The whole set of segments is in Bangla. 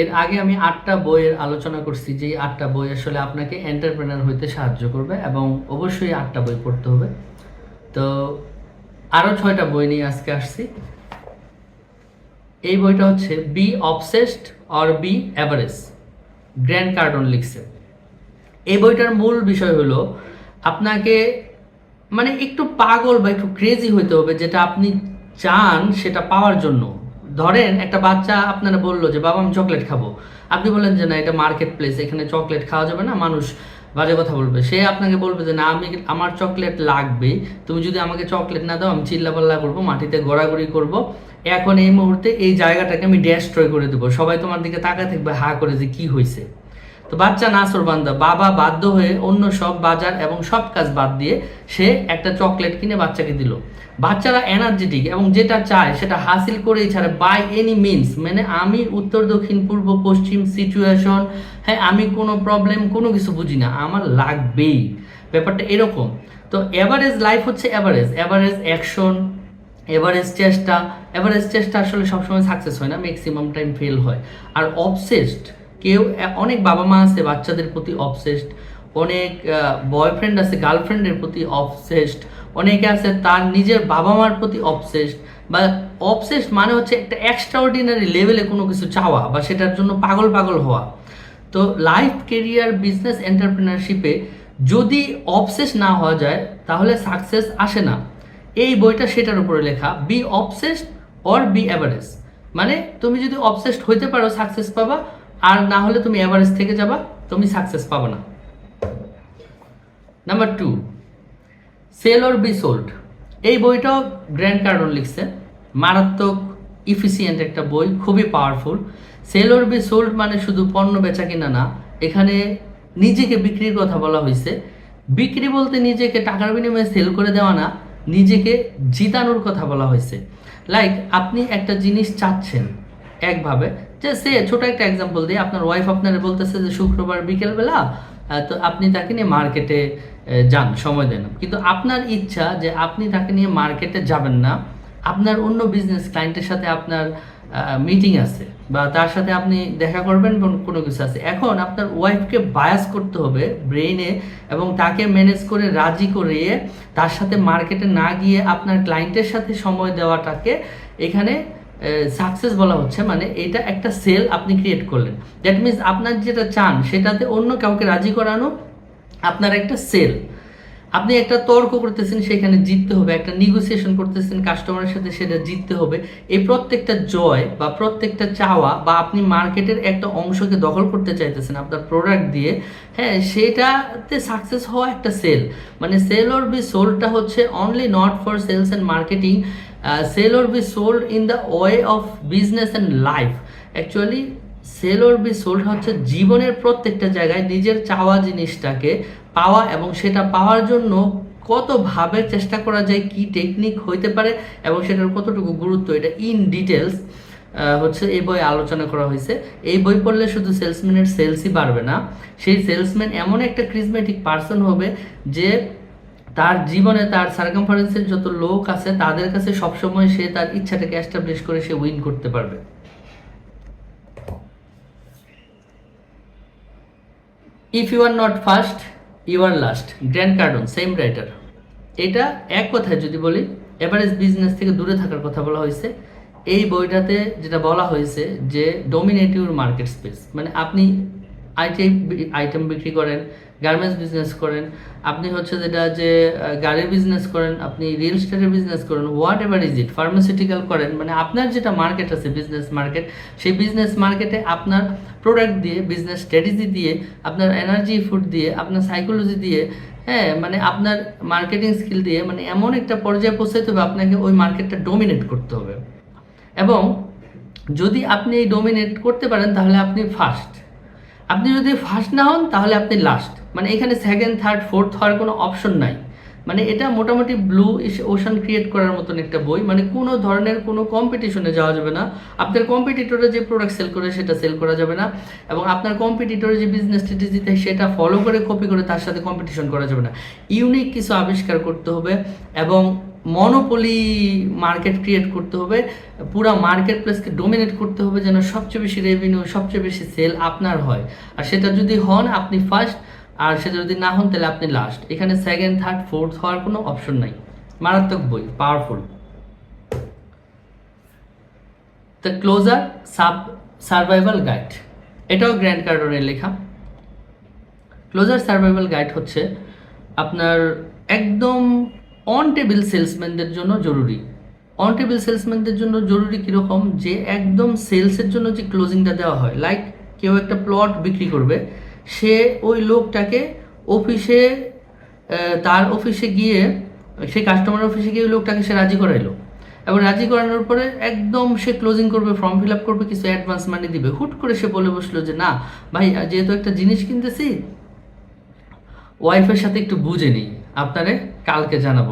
এর আগে আমি আটটা বইয়ের আলোচনা করছি যে আটটা বই আসলে আপনাকে এন্টারপ্রেনার হইতে সাহায্য করবে এবং অবশ্যই আটটা বই পড়তে হবে। তো আরও ছয়টা বই নিয়ে আজকে আসছি। এই বইটা হচ্ছে be obsessed or be average Grant Cardone লিখছে। এই বইটার মূল বিষয় হলো আপনাকে মানে একটু পাগল বা একটু ক্রেজি হইতে হবে যেটা আপনি চান সেটা পাওয়ার জন্য। ধরেন একটা বাচ্চা আপনারা বলল যে, বাবা, আমি চকলেট খাব। আপনি বলেন যে, না, এটা মার্কেট প্লেস এখানে চকলেট খাওয়া যাবে না, মানুষ বাজে কথা বলবে। সে আপনাকে বলবে যে, না, আমি আমার চকলেট লাগবে, তুমি যদি আমাকে চকলেট না দাও, আমি চিল্লাপাল্লা করব, মাটিতে গড়াগড়ি করব। এখন এই মুহূর্তে এই জায়গাটাকে আমি ড্যাস্ট্রয় করে দেবো। সবাই তোমার দিকে তাকায় থাকবে, হা করে যে, কি হয়েছে তো বাচ্চা নাসর বান্দা বাবা বাধ্য হয়ে অন্য সব বাজার এবং সব কাজ বাদ দিয়ে সে একটা চকলেট কিনে বাচ্চাকে দিল। বাচ্চারা এনার্জেটিক এবং যেটা চায় সেটা হাসিল করেই ছাড়ে বাই এনি মিনস মানে আমি উত্তর, দক্ষিণ, পূর্ব, পশ্চিম সিচুয়েশন হ্যাঁ আমি কোনো প্রবলেম কোনো কিছু বুঝি না, আমার লাগবেই। ব্যাপারটা এরকম। তো এভারেজ লাইফ হচ্ছে এভারেজ এভারেজ অ্যাকশন এভারেজ চেষ্টা এভারেজ চেষ্টা আসলে সবসময় সাকসেস হয় না ম্যাক্সিমাম টাইম ফেল হয়। আর অবসেসড কেউ অনেক বাবা মা আছে বাচ্চাদের প্রতি অবসেসড অনেক বয়ফ্রেন্ড আছে গার্লফ্রেন্ডের প্রতি অবসেসড অনেকে আছে তার নিজের বাবা মার প্রতি অবসেসড বা অবসেসড মানে হচ্ছে একটা এক্সট্রাঅর্ডিনারি লেভেলে কোনো কিছু চাওয়া বা সেটার জন্য পাগল পাগল হওয়া। তো লাইফ কেরিয়ার বিজনেস এন্টারপ্রিনারশিপে যদি অবসেস না হওয়া যায়, তাহলে সাকসেস আসে না। এই বইটা সেটার উপরে লেখা be obsessed or be average মানে তুমি যদি অবসেসড হইতে পারো সাকসেস পাবা আর না হলে তুমি অ্যাভারেজ থেকে যাবা, তুমি সাকসেস পাবা না। Number two sell or be sold এই বইটাও গ্র্যান্ড কার্ডন লিখছে। মারাত্মক ইফিসিয়েন্ট একটা বই, খুবই powerful sell or be sold মানে শুধু পণ্য বেচা কিনা না, এখানে নিজেকে বিক্রির কথা বলা হয়েছে বিক্রি বলতে নিজেকে টাকার বিনিময়ে সেল করে দেওয়া না, নিজেকে জিতানোর কথা বলা হয়েছে লাইক আপনি একটা জিনিস চাচ্ছেন, একভাবে। যে সে ছোট একটা এক্সাম্পল দিই আপনার ওয়াইফ আপনার বলতেছে যে, শুক্রবার বিকেলবেলা তো আপনি তাকে নিয়ে মার্কেটে যান, সময় দেন। কিন্তু আপনার ইচ্ছা যে, আপনি তাকে নিয়ে মার্কেটে যাবেন না। আপনার অন্য বিজনেস ক্লায়েন্টের সাথে আপনার মিটিং আছে বা তার সাথে আপনি দেখা করবেন কোনো কিছু আছে। এখন আপনার ওয়াইফকে বায়াস করতে হবে ব্রেইনে এবং তাকে ম্যানেজ করে, রাজি করিয়ে তার সাথে মার্কেটে না গিয়ে আপনার ক্লায়েন্টের সাথে সময় দেওয়াটাকে এখানে সাকসেস বলা হচ্ছে মানে এটা একটা সেল আপনি ক্রিয়েট করলেন। দ্যাট মিনস আপনার যেটা চান, সেটাতে অন্য কাউকে রাজি করানো আপনার একটা সেল আপনি একটা তর্ক করতেছেন, সেখানে জিততে হবে, একটা নিগোসিয়েশন করতেছেন কাস্টমারের সাথে, সেটা জিততে হবে। এই প্রত্যেকটা জয় বা প্রত্যেকটা চাওয়া বা আপনি মার্কেটের একটা অংশকে দখল করতে চাইতেছেন আপনার প্রোডাক্ট দিয়ে হ্যাঁ সেটাতে সাকসেস হওয়া একটা সেল মানে সেল অর বি সোলটা হচ্ছে only not for sales and marketing sell or be sold in the way of business and life actually sell or be sold হচ্ছে জীবনের প্রত্যেকটা জায়গায় নিজের চাওয়া জিনিসটাকে পাওয়া এবং সেটা পাওয়ার জন্য কতভাবে চেষ্টা করা যায়, কি টেকনিক হইতে পারে এবং সেটার কতটুকু গুরুত্ব, এটা ইন ডিটেলস হচ্ছে এই বই আলোচনা করা হয়েছে। এই বই পড়লে শুধু সেলসম্যানের সেলসই বাড়বে না। সেই সেলসম্যান এমন একটা ক্রিজমেটিক পার্সন হবে যে তার জীবনে তার সার্কামফারেন্সের যত লোক আছে, তাদের কাছে সবসময় সে তার ইচ্ছাটাকে অ্যাস্টাবলিশ করে সে উইন করতে পারবে। If you are not first you are last Grant Cardone same writer এটা এক কথায় যদি বলি এভারেজ বিজনেস থেকে দূরে থাকার কথা বলা হয়েছে। এই বইটাতে যেটা বলা হয়েছে যে ডোমিনেট ইউর মার্কেট স্পেস মানে আপনি আইটেম আইটেম বিক্রি করেন গার্মেন্টস বিজনেস করেন, আপনি হচ্ছে যেটা যে গাড়ির বিজনেস করেন, আপনি রিয়েল স্টেটের বিজনেস করেন whatever is it pharmaceutical করেন মানে আপনার যেটা মার্কেট আছে বিজনেস মার্কেট সেই বিজনেস মার্কেটে আপনার প্রোডাক্ট দিয়ে বিজনেস স্ট্র্যাটেজি দিয়ে, আপনার এনার্জি ফুড দিয়ে, আপনার সাইকোলজি দিয়ে হ্যাঁ মানে আপনার মার্কেটিং স্কিল দিয়ে মানে এমন একটা পর্যায়ে পৌঁছাতে হবে, আপনাকে ওই মার্কেটটা ডোমিনেট করতে হবে। এবং যদি আপনি এই ডোমিনেট করতে পারেন, তাহলে আপনি ফার্স্ট আপনি যদি ফার্স্ট না হন, তাহলে আপনি লাস্ট মানে এখানে সেকেন্ড থার্ড ফোর্থ হওয়ার কোনো অপশন নাই। মানে এটা মোটামুটি ব্লু ওশান ক্রিয়েট করার মতন একটা বই। মানে কোনো ধরনের কোনো কম্পিটিশনে যাওয়া যাবে না। আপনার কম্পিটিটরে যে প্রোডাক্ট সেল করে সেটা সেল করা যাবে না। এবং আপনার কম্পিটিটরে যে বিজনেস স্ট্র্যাটেজিতে সেটা ফলো করে কপি করে তার সাথে কম্পিটিশন করা যাবে না। ইউনিক কিছু আবিষ্কার করতে হবে এবং মনোপলি মার্কেট ক্রিয়েট করতে হবে। পুরো মার্কেট প্লেসকে ডোমিনেট করতে হবে যেন সবচেয়ে বেশি রেভিনিউ সবচেয়ে বেশি সেল আপনার হয়। আর সেটা যদি হন, আপনি ফার্স্ট আর সেটা যদি না হন, তাহলে আপনি লাস্ট এখানে সেকেন্ড থার্ড ফোর্থ হওয়ার কোনো অপশন নাই। মারাত্মক বই powerful the closer sub survival guide এটাও গ্র্যান্ড কার্ডনের লেখা। ক্লোজার সার্ভাইভাল গাইড হচ্ছে আপনার একদম অন টেবিল সেলসম্যানদের জন্য জরুরি। অন টেবিল সেলসম্যানদের জন্য জরুরি কীরকম? যে একদম সেলসের জন্য যে ক্লোজিংটা দেওয়া হয়। লাইক কেউ একটা প্লট বিক্রি করবে সে ওই লোকটাকে অফিসে তার অফিসে গিয়ে সেই কাস্টমার অফিসে গিয়ে ওই লোকটাকে সে রাজি করাইলো। এবং রাজি করানোর পরে একদম সে ক্লোজিং করবে ফর্ম ফিল আপ করবে, কিছু অ্যাডভান্স মানি দিবে। হুট করে সে বলে বসল যে, না, ভাই, যেহেতু একটা জিনিস কিনতেছি ওয়াইফের সাথে একটু বুঝে নিই। আপনারে কালকে জানাব।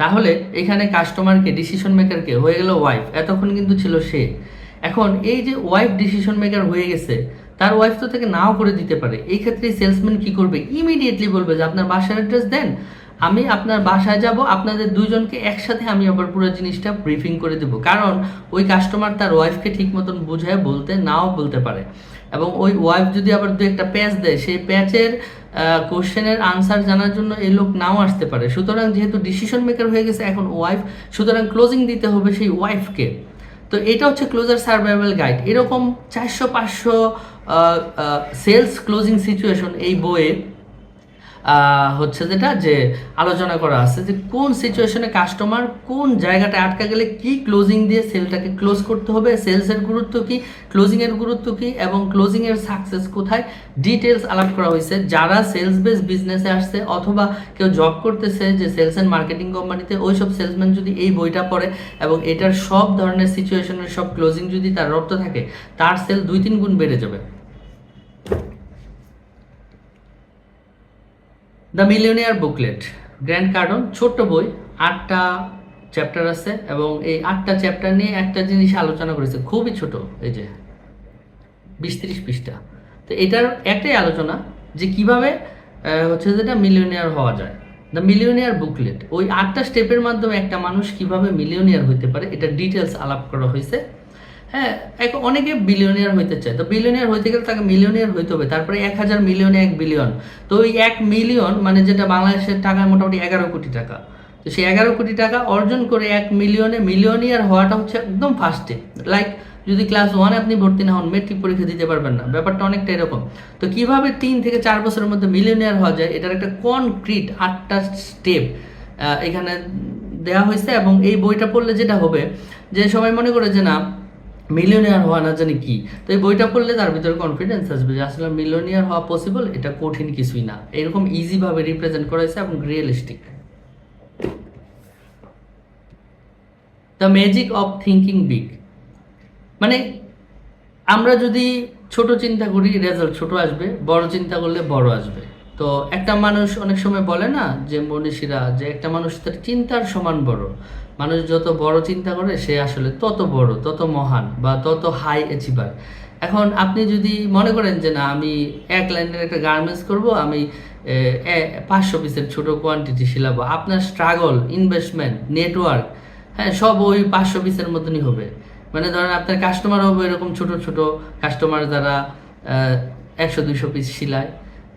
তাহলে এখানে কাস্টমারকে ডিসিশন মেকারকে হয়ে গেল ওয়াইফ এতক্ষণ কিন্তু ছিল সে। এখন এই যে ওয়াইফ ডিসিশন মেকার হয়ে গেছে তার ওয়াইফ তো তাকে নাও করে দিতে পারে। এই ক্ষেত্রে সেলসম্যান কি করবে? ইমিডিয়েটলি বলবে যে, আপনার বাসার অ্যাড্রেস দেন। আমি আপনার বাসায় যাব, আপনাদের দুজনকে একসাথে আমি আবার পুরো জিনিসটা ব্রিফিং করে দেবো। কারণ ওই কাস্টমার তার ওয়াইফকে ঠিক মতন বুঝায়, বলতে নাও বলতে পারে। এবং ওই ওয়াইফ যদি আবার দু একটা প্যাচ দেয়, সেই প্যাচের কোশ্চেনের আনসার জানার জন্য এই লোক নাও আসতে পারে। সুতরাং যেহেতু ডিসিশন মেকার হয়ে গেছে এখন ওয়াইফ সুতরাং ক্লোজিং দিতে হবে সেই ওয়াইফকে তো এটা হচ্ছে ক্লোজার সার্ভাইভাল গাইড এরকম চারশো পাঁচশো সেলস ক্লোজিং সিচুয়েশন এই বইয়ে হচ্ছে যেটা যে আলোচনা করা আছে যে কোন সিচুয়েশনে কাস্টমার কোন জায়গাটা আটকা গেলে কি ক্লোজিং দিয়ে সেলটাকে ক্লোজ করতে হবে সেলসের গুরুত্ব কি ক্লোজিং এর গুরুত্ব কি, এবং ক্লোজিং এর সাকসেস কোথায়? ডিটেলস আলাপ করা হয়েছে। যারা সেলস বেস বিজনেসে আসছে অথবা কেউ জব করতেছে যে সেলস অ্যান্ড মার্কেটিং কোম্পানিতে ওই সব সেলসম্যান যদি এই বইটা পড়ে এবং এটার সব ধরনের সিচুয়েশনের সব ক্লোজিং যদি তার রপ্ত থাকে, তার সেল দুই তিন গুণ বেড়ে যাবে। দ্য মিলিয়নিয়ার বুকলেট, গ্র্যান্ড কার্ডন, ছোট্ট বই, আটটা চ্যাপ্টার আছে এবং এই আটটা চ্যাপ্টার নিয়ে একটা জিনিস আলোচনা করেছে, খুবই ছোট, এই যে বিশ তিরিশ পৃষ্ঠা। তো এটার একটাই আলোচনা যে কীভাবে হচ্ছে যেটা মিলিয়নিয়ার হওয়া যায়। দ্য মিলিয়নিয়ার বুকলেট, ওই আটটা স্টেপের মাধ্যমে একটা মানুষ কীভাবে মিলিয়নিয়ার হইতে পারে, এটা ডিটেলস আলাপ করা হয়েছে হ্যাঁ এক অনেকে বিলিয়নিয়ার হইতে চায়। তো বিলিয়নিয়ার হইতে গেলে তাকে মিলিয়নিয়ার হইতে হবে। তারপরে এক হাজার মিলিয়নে এক বিলিয়ন তো ওই এক মিলিয়ন মানে যেটা বাংলাদেশের টাকায় মোটামুটি এগারো কোটি টাকা। তো সেই এগারো কোটি টাকা অর্জন করে এক মিলিয়নে মিলিয়নিয়ার হওয়াটা হচ্ছে একদম ফার্স্টে লাইক যদি ক্লাস ওয়ানে আপনি ভর্তি না হন মেট্রিক পরীক্ষা দিতে পারবেন না। ব্যাপারটা অনেকটা এরকম। তো কীভাবে তিন থেকে চার বছরের মধ্যে মিলিয়নিয়ার হওয়া যায়, এটার একটা কনক্রিট আটটা স্টেপ এখানে দেওয়া হয়েছে। এবং এই বইটা পড়লে যেটা হবে, যে সবাই মনে করে যে না মিলিয়নিয়ার হওয়া না জানি কি। তো এই বইটা পড়লে তার ভিতরে কনফিডেন্স আসবে যে আসলে মিলিয়নিয়ার হওয়া পসিবল এটা কঠিন কিছুই না। এরকম ইজিভাবে রিপ্রেজেন্ট করা হয়েছে এবং realistic the magic of thinking big মানে আমরা যদি ছোট চিন্তা করি রেজাল্ট ছোট আসবে, বড় চিন্তা করলে বড় আসবে। তো একটা মানুষ অনেক সময় বলে না যে মনীষীরা যে একটা মানুষ তার চিন্তার সমান বড়। মানুষ যত বড় চিন্তা করে, সে আসলে তত বড়, তত মহান বা তত হাই অ্যাচিভার এখন আপনি যদি মনে করেন যে না, আমি এক লাইনের একটা গার্মেন্টস করব, আমি পাঁচশো পিসের ছোট কোয়ান্টিটি শিলাবো। আপনার স্ট্রাগল ইনভেস্টমেন্ট নেটওয়ার্ক হ্যাঁ সব ওই পাঁচশো পিসের মতনই হবে। মানে ধরেন আপনার কাস্টমার হবে এরকম ছোট ছোট কাস্টমার যারা একশো, দুইশো পিস সিলায়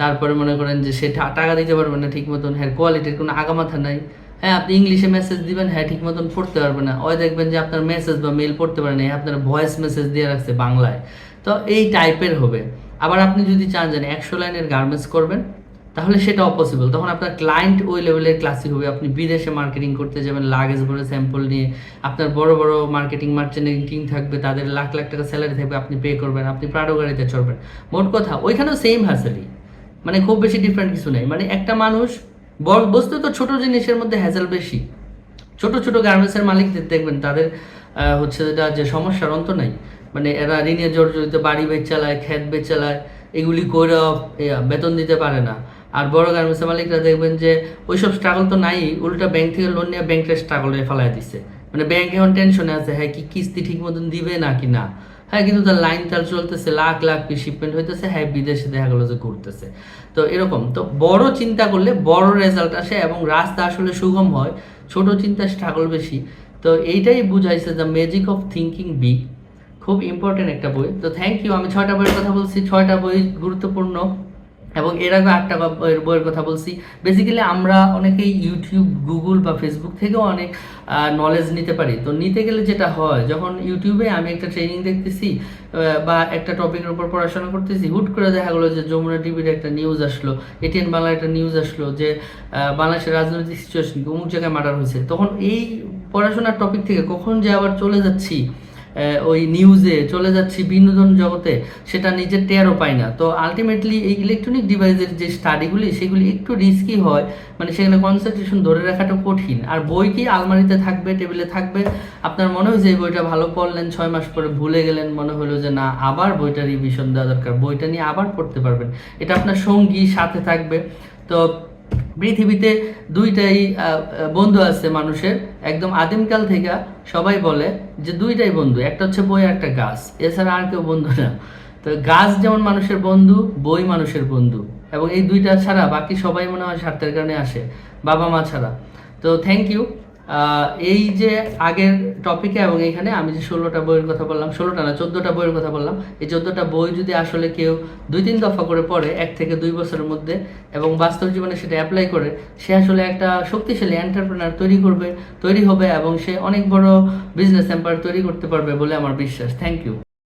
তারপরে মনে করেন যে সে টাকা দিতে পারবে না ঠিক মতন হ্যাঁ কোয়ালিটির কোনো আগামাথা নাই। হ্যাঁ আপনি ইংলিশে মেসেজ দিবেন হ্যাঁ ঠিক মতন পড়তে পারবে না। ওই দেখবেন যে আপনার মেসেজ বা মেল পড়তে পারে না আপনার ভয়েস মেসেজ দিয়ে রাখছে বাংলায়। তো এই টাইপের হবে। আবার আপনি যদি চান যে একশো লাইনের গার্মেন্টস করবেন, তাহলে সেটা অপসিবল তখন আপনার ক্লায়েন্ট ওই লেভেলের ক্লাসিক হবে। আপনি বিদেশে মার্কেটিং করতে যাবেন লাগেজ ভরে স্যাম্পল নিয়ে। আপনার বড় বড় মার্কেটিং মার্চেন্টিং টিম থাকবে, তাদের লাখ লাখ টাকা স্যালারি থাকবে, আপনি পে করবেন, আপনি প্রাডো গাড়িতে চড়বেন। মোট কথা, ওইখানেও সেম হ্যাসেলই মানে খুব বেশি ডিফারেন্ট কিছু নেই। মানে একটা মানুষ বড়, বস্তু তো ছোট জিনিসের মধ্যে হ্যাসেল বেশি। ছোট ছোট গার্মেন্টসের মালিকদের দেখবেন তাদের হচ্ছে যেটা যে সমস্যার অন্ত নাই। মানে এরা ঋণে জর্জরিত বাড়ি বেচ চালায়, ক্ষেত বেচ চালায়, এগুলি করে বেতন দিতে পারে না। আর বড় গার্মেন্টসের মালিকরা দেখবেন যে ওইসব স্ট্রাগল তো নাই, উল্টা ব্যাংক থেকে লোন নিয়ে ব্যাংকের স্ট্রাগলে ফেলাই দিচ্ছে মানে ব্যাংক এখন টেনশনে আছে হ্যাঁ কি কিস্তি ঠিক মতন দিবে নাকি না? হ্যাঁ কিন্তু তার লাইন তাল চলতেছে, লাখ লাখ শিপমেন্ট হইতেছে হ্যাঁ বিদেশে দেখা গেলো যে ঘুরতেছে। তো এরকম, তো বড় চিন্তা করলে বড় রেজাল্ট আসে এবং রাস্তা আসলে সুগম হয়, ছোট চিন্তা স্ট্রাগল বেশি। তো এইটাই বুঝাইছে the magic of thinking big খুব ইম্পর্টেন্ট একটা বই। তো থ্যাংক ইউ আমি ছয়টা বইয়ের কথা বলছি, ছয়টা বই গুরুত্বপূর্ণ। এবং এর আগে আটটা বইয়ের কথা বলছি। বেসিক্যালি আমরা অনেকেই ইউটিউব গুগল বা ফেসবুক থেকেও অনেক নলেজ নিতে পারি। তো নিতে গেলে যেটা হয়, যখন ইউটিউবে আমি একটা ট্রেনিং দেখতেছি বা একটা টপিকের উপর পড়াশোনা করতেছি, হুট করে দেখা গেলো যে যমুনা টিভির একটা নিউজ আসলো এটিএন বাংলার একটা নিউজ আসলো যে বাংলাদেশের রাজনৈতিক সিচুয়েশন অমুক জায়গায় মার্ডার হয়েছে। তখন এই পড়াশোনার টপিক থেকে কখন যে আবার চলে যাচ্ছি ওই নিউজে চলে যাচ্ছি বিনোদন জগতে, সেটা নিজের টেয়ারও পাই না। তো আলটিমেটলি এই ইলেকট্রনিক ডিভাইসের যে স্টাডিগুলি সেগুলি একটু রিস্কি হয় মানে সেখানে কনসেন্ট্রেশন ধরে রাখাটা কঠিন। আর বই কি আলমারিতে থাকবে টেবিলে থাকবে? আপনার মনে হয় যে এই বইটা ভালো পড়লেন, ছয় মাস পরে ভুলে গেলেন, মনে হলো যে না, আবার বইটা রিভিশন দেওয়া দরকার। বইটা নিয়ে আবার পড়তে পারবেন। এটা আপনার সঙ্গী সাথে থাকবে। তো পৃথিবীতে দুইটাই বন্ধু আছে মানুষের। একদম আদিমকাল থেকে সবাই বলে যে দুইটাই বন্ধু, একটা হচ্ছে বই একটা গাছ। এছাড়া আর কেউ বন্ধু না। তো গাছ যেমন মানুষের বন্ধু, বই মানুষের বন্ধু। এবং এই দুইটা ছাড়া বাকি সবাই মনে হয় স্বার্থের কারণে আসে বাবা মা ছাড়া। তো থ্যাংক ইউ এই যে আগের টপিকে এবং এখানে আমি যে ষোলোটা বইয়ের কথা বললাম, ষোলোটা না, চোদ্দোটা বইয়ের কথা বললাম, এই চোদ্দোটা বই যদি আসলে কেউ দুই তিন দফা করে পড়ে, এক থেকে দুই বছরের মধ্যে, এবং বাস্তব জীবনে সেটা অ্যাপ্লাই করে, সে আসলে একটা শক্তিশালী এন্টারপ্রেনার তৈরি করবে, তৈরি হবে এবং সে অনেক বড় বিজনেস এম্পায়ার তৈরি করতে পারবে বলে আমার বিশ্বাস। Thank you